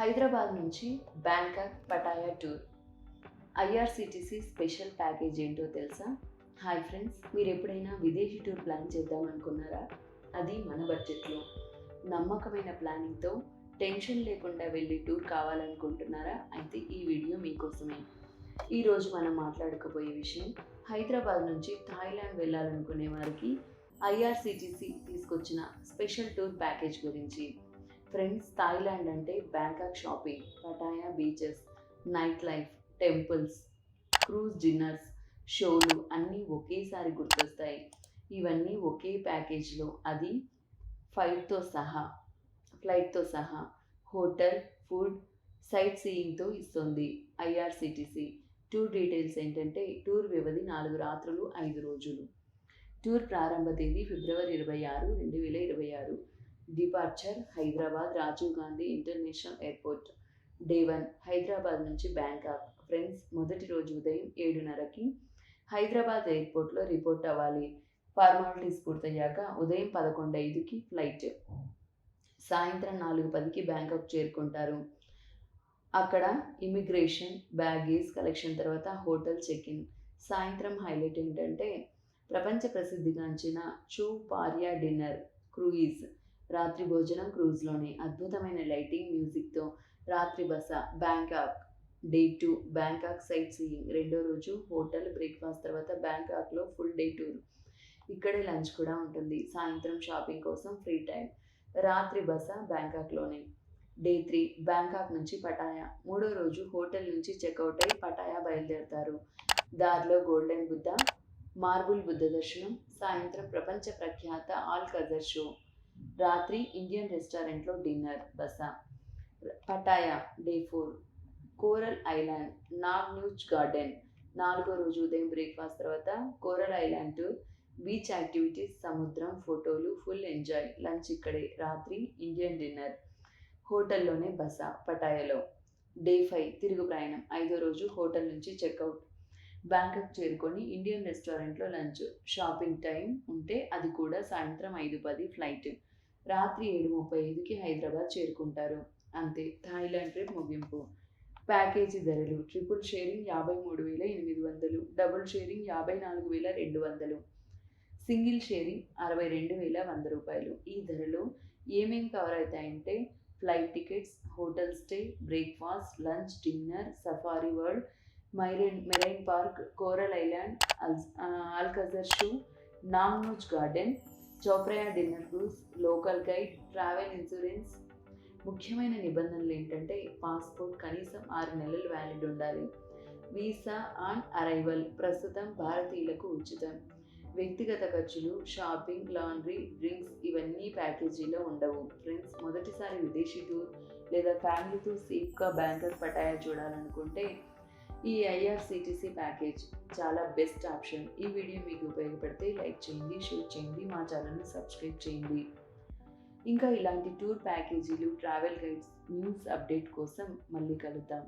హైదరాబాద్ నుంచి Bangkok Pattaya tour. IRCTC special package ఏంటో తెలుసా? హాయ్ ఫ్రెండ్స్ మీరు ఎప్పుడైనా విదేశీ టూర్ ప్లాన్ చేద్దాం అనుకున్నారా? అది మన బడ్జెట్లో. నమ్మకమైన ప్లానింగ్తో టెన్షన్ లేకుండా వెళ్ళి టూర్ కావాలనుకుంటున్నారా? అయితే ఈ వీడియో మీకోసమే. ఈరోజు మనం మాట్లాడుకోబోయే విషయం హైదరాబాద్ నుంచి థాయిలాండ్ వెళ్ళాలనుకునే వారికి ఐఆర్సిటీసీ తీసుకొచ్చిన స్పెషల్ టూర్ ప్యాకేజ్ గురించి. ఫ్రెండ్స్ థాయిలాండ్ అంటే Bangkok shopping Pattaya beaches night life temples cruise dinners షోలు అన్నీ ఒకేసారి గుర్తొస్తాయి. ఇవన్నీ ఒకే ప్యాకేజ్లో అది ఫ్లైట్తో సహా ఫ్లైట్తో సహా హోటల్ ఫుడ్ సైట్ సీయింగ్తో ఇస్తుంది ఐఆర్సిటిసి టూర్ డీటెయిల్స్ ఏంటంటే టూర్ వ్యవధి నాలుగు రాత్రులు ఐదు రోజులు. టూర్ ప్రారంభ తేదీ ఫిబ్రవరి ఇరవై ఆరు రెండు వేల ఇరవై ఆరు. Departure Hyderabad Rajiv Gandhi international airport day one Hyderabad నుంచి బ్యాంకాక్. ఫ్రెండ్స్ మొదటి రోజు ఉదయం ఏడున్నరకి హైదరాబాద్ ఎయిర్పోర్ట్లో రిపోర్ట్ అవ్వాలి. ఫార్మాలిటీస్ పూర్తయ్యాక ఉదయం పదకొండు ఐదుకి ఫ్లైట్. సాయంత్రం నాలుగు పదికి బ్యాంకాక్ చేరుకుంటారు. అక్కడ ఇమిగ్రేషన్ బ్యాగేజ్ కలెక్షన్ తర్వాత హోటల్ చెక్ ఇన్ సాయంత్రం హైలైట్ ఏంటంటే ప్రపంచ ప్రసిద్ధిగాంచిన చూ పారియా డిన్నర్ క్రూయిజ్. రాత్రి భోజనం క్రూజ్లోనే. అద్భుతమైన లైటింగ్ మ్యూజిక్తో రాత్రి బస Bangkok day two Bangkok sightseeing. రెండో రోజు హోటల్ బ్రేక్ఫాస్ట్ తర్వాత బ్యాంకాక్లో ఫుల్ డే టూర్. ఇక్కడే లంచ్ కూడా ఉంటుంది. సాయంత్రం షాపింగ్ కోసం ఫ్రీ టైం. రాత్రి బస బ్యాంకాక్లోనే. డే త్రీ బ్యాంకాక్ నుంచి పటాయా. మూడో రోజు హోటల్ నుంచి చెక్అవుట్ అయి పటాయా బయలుదేరతారు. దారిలో గోల్డెన్ బుద్ధ మార్బుల్ బుద్ధ దర్శనం సాయంత్రం ప్రపంచ ప్రఖ్యాత ఆల్ కజర్ షో. రాత్రి ఇండియన్ రెస్టారెంట్లో డిన్నర్ బస Pattaya day four coral island Nong Nooch garden నాలుగో రోజు ఉదయం బ్రేక్ఫాస్ట్ తర్వాత coral island to beach activities సముద్రం ఫోటోలు ఫుల్ ఎంజాయ్ లంచ్ ఇక్కడే రాత్రి ఇండియన్ డిన్నర్ హోటల్లోనే బస పటాయాలో డే ఫైవ్ తిరుగు ప్రయాణం ఐదో రోజు హోటల్ నుంచి చెక్అవుట్ బ్యాంకాక్ చేరుకొని ఇండియన్ రెస్టారెంట్లో లంచ్ షాపింగ్ టైం ఉంటే అది కూడా సాయంత్రం ఐదు పది ఫ్లైట్. రాత్రి ఏడు ముప్పై ఐదుకి హైదరాబాద్ చేరుకుంటారు. అంతే థాయిలాండ్ ట్రిప్ ముగింపు. ప్యాకేజీ ధరలు ట్రిపుల్ షేరింగ్ యాభై మూడు వేల ఎనిమిది వందలు డబుల్ షేరింగ్ యాభై నాలుగు వేల రెండు వందలు. సింగిల్ షేరింగ్ అరవై రెండు వేల వంద రూపాయలు. ఈ ధరలో ఏమేం cover అవుతాయంటే flight tickets hotel stay breakfast lunch dinner safari world marine marine park coral island Al Alcazar show Nong Nooch garden Chao Phraya dinner cruise local guide travel insurance. ముఖ్యమైన నిబంధనలు ఏంటంటే పాస్పోర్ట్ కనీసం ఆరు నెలలు వ్యాలిడ్ ఉండాలి. Visa on arrival ప్రస్తుతం భారతీయులకు ఉచితం. వ్యక్తిగత ఖర్చులు షాపింగ్ లాండ్రీ డ్రింక్స్ ఇవన్నీ ప్యాకేజీలో ఉండవు. ఫ్రెండ్స్ మొదటిసారి విదేశీ టూర్ లేదా ఫ్యామిలీతో సేఫ్గా బ్యాంకాక్ పటాయా చూడాలనుకుంటే ఈ ఐఆర్సీటీసీ ప్యాకేజ్ చాలా బెస్ట్ ఆప్షన్. ఈ వీడియో మీకు ఉపయోగపడితే లైక్ చేయండి షేర్ చేయండి మా ఛానల్ని సబ్స్క్రైబ్ చేయండి. ఇంకా ఇలాంటి టూర్ ప్యాకేజీలు ట్రావెల్ గైడ్స్ న్యూస్ అప్డేట్ కోసం మళ్ళీ కలుద్దాం.